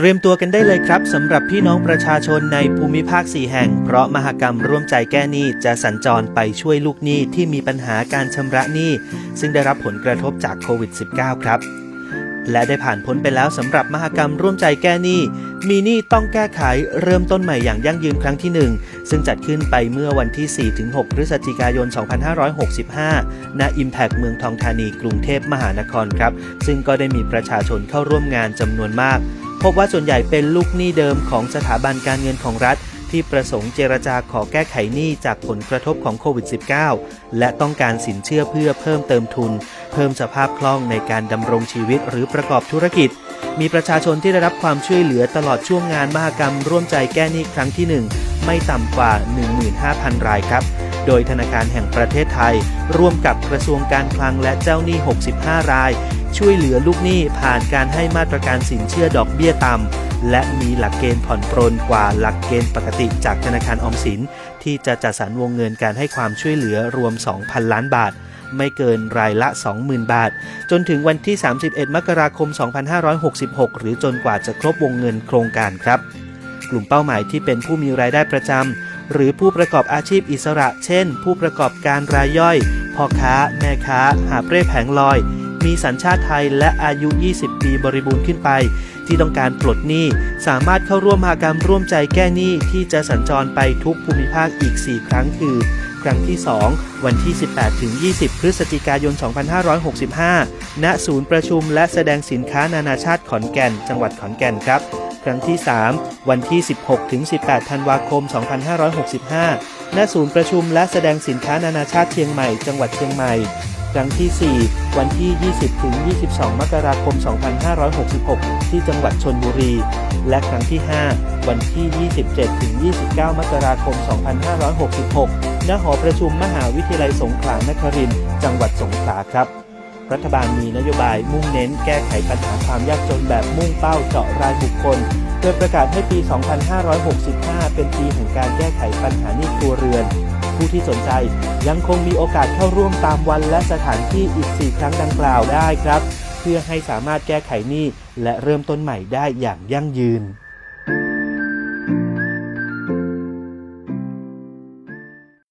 เตรียมตัวกันได้เลยครับสำหรับพี่น้องประชาชนในภูมิภาค 4 แห่ง เพราะมหกรรมร่วมใจแก้หนี้จะสัญจรไปช่วยลูกหนี้ที่มีปัญหาการชำระหนี้ซึ่งได้รับผลกระทบจากโควิด -19 ครับ และได้ผ่านพ้นไปแล้วสำหรับมหกรรมร่วมใจแก้หนี้มีหนี้ต้องแก้ไขเริ่มต้นใหม่อย่างยั่งยืนครั้งที่ 1 ซึ่งจัดขึ้นไปเมื่อวันที่ 4-6 พฤศจิกายน 2565 ณ Impact เมืองทองธานีกรุงเทพมหานครครับ ซึ่งก็ได้มีประชาชนเข้าร่วมงานจำนวนมาก พบว่าส่วนใหญ่เป็นลูกหนี้เดิมของสถาบันการเงินของรัฐ ที่ประสงค์เจรจาขอแก้ไขหนี้จากผลกระทบของโควิด -19 และต้องการสินเชื่อเพื่อเพิ่มเติมทุน เพิ่มสภาพคล่องในการดำรงชีวิตหรือประกอบธุรกิจ มีประชาชนที่ได้รับความช่วยเหลือตลอดช่วงงานมหกรรม ร่วมใจแก้หนี้ครั้งที่ 1 ไม่ต่ำกว่า 15,000 รายครับ โดยธนาคารแห่งประเทศไทย ร่วมกับกระทรวงการคลังและเจ้าหนี้ 65 ราย ช่วยเหลือลูกหนี้ผ่านการให้มาตรการสินเชื่อดอกเบี้ยต่ำ และมีหลักเกณฑ์ผ่อนปรนกว่าหลักเกณฑ์ปกติจากธนาคารออมสิน ที่จะจัดสรรวงเงินการให้ความช่วยเหลือรวม 2,000 ล้านบาทไม่เกินรายละ 20,000 บาท จนถึงวันที่ 31 มกราคม 2566 หรือจนกว่าจะครบวงเงินโครงการครับ กลุ่มเป้าหมายที่เป็นผู้มีรายได้ประจำ หรือผู้ประกอบอาชีพอิสระ เช่น ผู้ประกอบการรายย่อย พ่อค้า แม่ค้า หาบเร่แผงลอย มีสัญชาติไทยและอายุ 20 ปีบริบูรณ์ขึ้นไป ที่ต้องการปลดหนี้ สามารถเข้าร่วมมหากรรมร่วมใจแก้หนี้ที่จะสัญจรไปทุกภูมิภาคอีก 4 ครั้งคือ ครั้งที่ 2 วันที่ 18ถึง20 พฤศจิกายน 2565 ณ ศูนย์ประชุมและแสดงสินค้านานาชาติขอนแก่น จังหวัดขอนแก่นครับ ครั้งที่ 3 วันที่ 16-18 ธันวาคม 2565 ณ ศูนย์ประชุมและแสดงสินค้านานาชาติเชียงใหม่ จังหวัดเชียงใหม่ ครั้งที่ 4 วันที่ 20-22 มกราคม 2566 ที่จังหวัดชนบุรี และครั้งที่ 5 วันที่ 27-29 มกราคม 2566 ณ หอประชุมมหาวิทยาลัยสงขลานครินทร์จังหวัดสงขลาครับ รัฐบาลมีนโยบายมุ่งเน้นแก้ไขปัญหาความยากจนแบบมุ่งเป้าเจาะรายบุคคล โดยประกาศให้ปี 2565 เป็นปีแห่งการแก้ไขปัญหาหนี้ครัวเรือน ผู้ที่สนใจยังคงมีโอกาสเข้าร่วมตามวันและสถานที่อีก 4 ครั้งดังกล่าวได้ครับ เพื่อให้สามารถแก้ไขหนี้และเริ่มต้นใหม่ได้อย่างยั่งยืน